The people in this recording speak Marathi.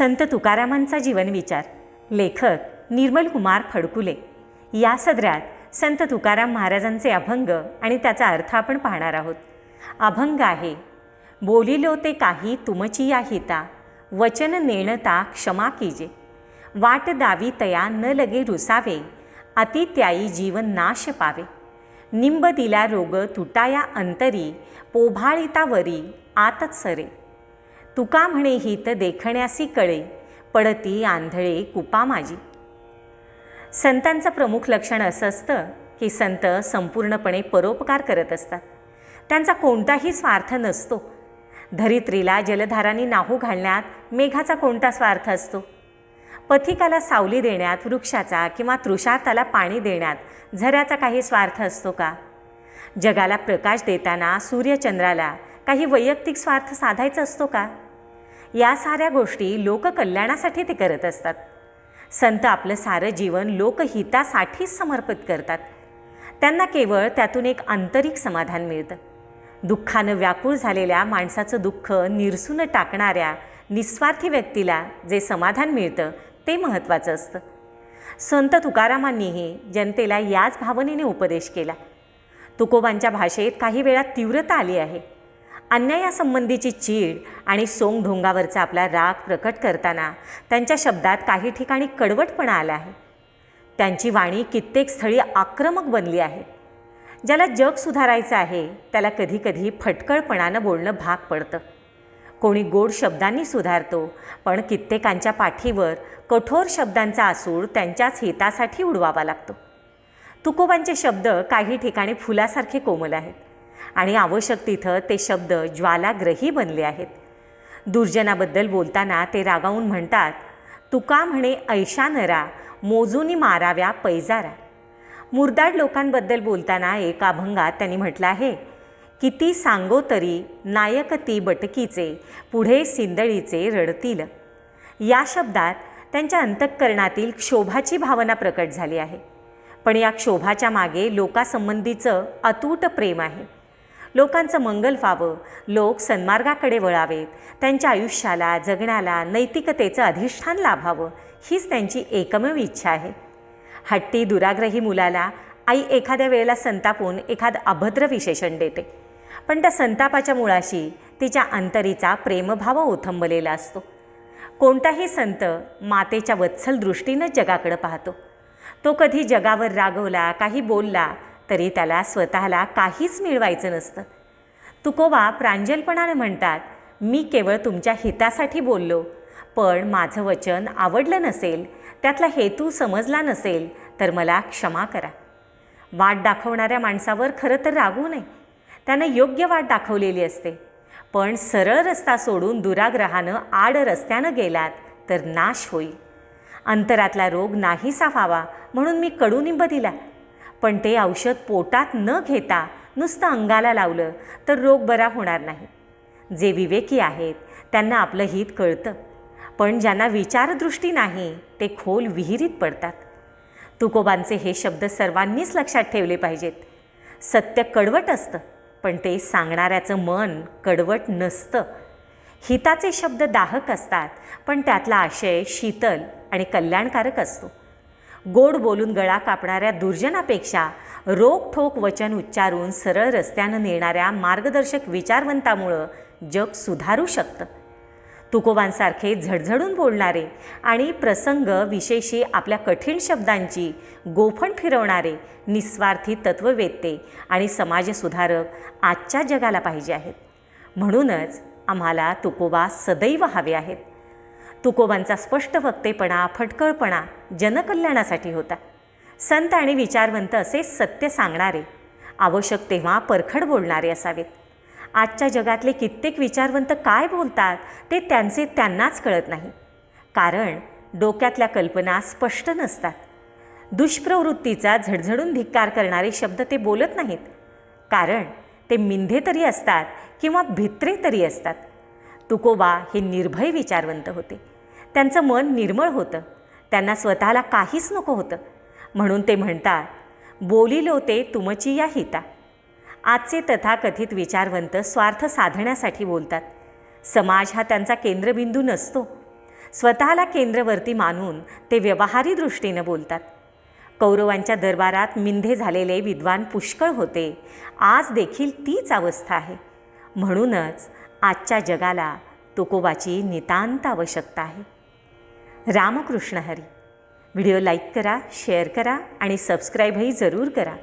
संत तुकारामांचा जीवनविचार लेखक निर्मल कुमार फडकुले. या सदऱ्यात संत तुकाराम महाराजांचे अभंग आणि त्याचा अर्थ आपण पाहणार आहोत. अभंग आहे बोलिलो ते काही तुमची या हिता वचन नेणता क्षमा कीजे. वाट दावी तया न लगे रुसावे अति त्याई जीवन नाश पावे. निंब दिला रोग तुटाया अंतरी पोभाळितावरी आतच सरे. तुका म्हणे हित देखण्यासी कळे पडती आंधळे कुपा माझी. संतांचं प्रमुख लक्षण असं असतं की संत संपूर्णपणे परोपकार करत असतात. त्यांचा कोणताही स्वार्थ नसतो. धरित्रीला जलधारांनी नाहू घालण्यात मेघाचा कोणता स्वार्थ असतो? पथिकाला सावली देण्यात वृक्षाचा किंवा तृषार्थाला पाणी देण्यात झऱ्याचा काही स्वार्थ असतो का? जगाला प्रकाश देताना सूर्यचंद्राला काही वैयक्तिक स्वार्थ साधायचा असतो का? या साऱ्या गोष्टी लोककल्याणासाठी ते करत असतात. संत आपलं सारं जीवन लोकहितासाठीच समर्पित करतात. त्यांना केवळ त्यातून एक आंतरिक समाधान मिळतं. दुःखानं व्याकुळ झालेल्या माणसाचं दुःख निरसून टाकणाऱ्या निस्वार्थी व्यक्तीला जे समाधान मिळतं ते महत्त्वाचं असतं. संत तुकारामांनीही जनतेला याच भावनेने उपदेश केला. तुकोबांच्या भाषेत काही वेळा तीव्रता आली आहे. अन्यायासंबंधीची चीड आणि सोंगढोंगावरचा आपला राग प्रकट करताना त्यांच्या शब्दात काही ठिकाणी कडवटपणा आला आहे. त्यांची वाणी कित्येक स्थळी आक्रमक बनली आहे. ज्याला जग सुधारायचं आहे त्याला कधीकधी फटकळपणानं बोलणं भाग पडतं. कोणी गोड शब्दांनी सुधारतो पण कित्येकांच्या पाठीवर कठोर शब्दांचा आसूड त्यांच्याच हितासाठी उडवावा लागतो. तुकोबांचे शब्द काही ठिकाणी फुलासारखे कोमल आहेत. आणि आवश्यक तिथं ते शब्द ज्वालाग्रही बनले आहेत. दुर्जनाबद्दल बोलताना ते रागावून म्हणतात तुका म्हणे ऐशा नरा मोजूनी माराव्या पैजारा. मुरदाड लोकांबद्दल बोलताना एका अभंगात त्यांनी म्हटलं आहे किती सांगो तरी नायक ती बटकीचे पुढे सिंदळीचे रडतील. या शब्दात त्यांच्या अंतःकरणातील क्षोभाची भावना प्रकट झाली आहे. पण या क्षोभाच्या मागे लोकासंबंधीचं अतूट प्रेम आहे. लोकांचं मंगल व्हावं. लोक सन्मार्गाकडे वळावेत. त्यांच्या आयुष्याला जगण्याला नैतिकतेचं अधिष्ठान लाभावं. हीच त्यांची एकमेव इच्छा आहे. हट्टी दुराग्रही मुलाला आई एखाद्या वेळेला संतापून एखादं अभद्र विशेषण देते. पण त्या संतापाच्या मुळाशी तिच्या अंतरीचा प्रेमभाव ओथंबलेला असतो. कोणताही संत मातेच्या वत्सल दृष्टीनं जगाकडं पाहतो. तो कधी जगावर रागवला काही बोलला तरी त्याला स्वतःला काहीच मिळवायचं नसतं. तुकोबा प्रांजलपणाने म्हणतात मी केवळ तुमच्या हितासाठी बोललो पण माझं वचन आवडलं नसेल त्यातला हेतू समजला नसेल तर मला क्षमा करा. वाट दाखवणाऱ्या माणसावर खरं तर रागू नये. त्यानं योग्य वाट दाखवलेली असते. पण सरळ रस्ता सोडून दुराग्रहानं आड रस्त्यानं गेलात तर नाश होईल. अंतरातला रोग नाहीसा व्हावा म्हणून मी कडुनिंब दिला. पण ते औषध पोटात न घेता नुसतं अंगाला लावलं तर रोग बरा होणार नाही. जे विवेकी आहेत त्यांना आपलं हित कळतं. पण ज्यांना विचारदृष्टी नाही ते खोल विहिरीत पडतात. तुकोबांचे हे शब्द सर्वांनीच लक्षात ठेवले पाहिजेत. सत्य कडवट असतं पण ते सांगणाऱ्याचं मन कडवट नसतं. हिताचे शब्द दाहक असतात पण त्यातला आशय शीतल आणि कल्याणकारक असतो. गोड बोलून गळा कापणाऱ्या दुर्जनापेक्षा रोखठोक वचन उच्चारून सरळ रस्त्यानं नेणाऱ्या मार्गदर्शक विचारवंतामुळं जग सुधारू शकतं. तुकोबांसारखे झडझडून बोलणारे आणि प्रसंग विशेषी आपल्या कठीण शब्दांची गोफण फिरवणारे निस्वार्थी तत्ववेत्ते आणि समाजसुधारक आजच्या जगाला पाहिजे आहेत. म्हणूनच आम्हाला तुकोबा सदैव हवे आहेत. तुकोबांचा स्पष्ट वक्तेपणा फटकळपणा जनकल्याणासाठी होता. संत आणि विचारवंत असे सत्य सांगणारे आवश्यक तेव्हा परखड बोलणारे असावेत. आजच्या जगातले कित्येक विचारवंत काय बोलतात ते त्यांचे त्यांनाच कळत नाही. कारण डोक्यातल्या कल्पना स्पष्ट नसतात. दुष्प्रवृत्तीचा झडझडून धिक्कार करणारे शब्द ते बोलत नाहीत. कारण ते मिंधे तरी असतात किंवा भित्रे तरी असतात. तुकोबा हे निर्भय विचारवंत होते. त्यांचं मन निर्मळ होतं. त्यांना स्वतःला काहीच नको होतं. म्हणून ते म्हणतात बोलिलो ते तुमची या हिता. आजचे तथाकथित विचारवंत स्वार्थ साधण्यासाठी बोलतात. समाज हा त्यांचा केंद्रबिंदू नसतो. स्वतःला केंद्रवर्ती मानून ते व्यवहारी दृष्टीनं बोलतात. कौरवांच्या दरबारात मिंधे झालेले विद्वान पुष्कळ होते. आज देखील तीच अवस्था आहे. म्हणूनच आजच्या जगाला तुकोबाची नितांत आवश्यकता आहे. रामकृष्ण हरी. व्हिडिओ लाईक करा शेअर करा आणि सबस्क्राईबही जरूर करा.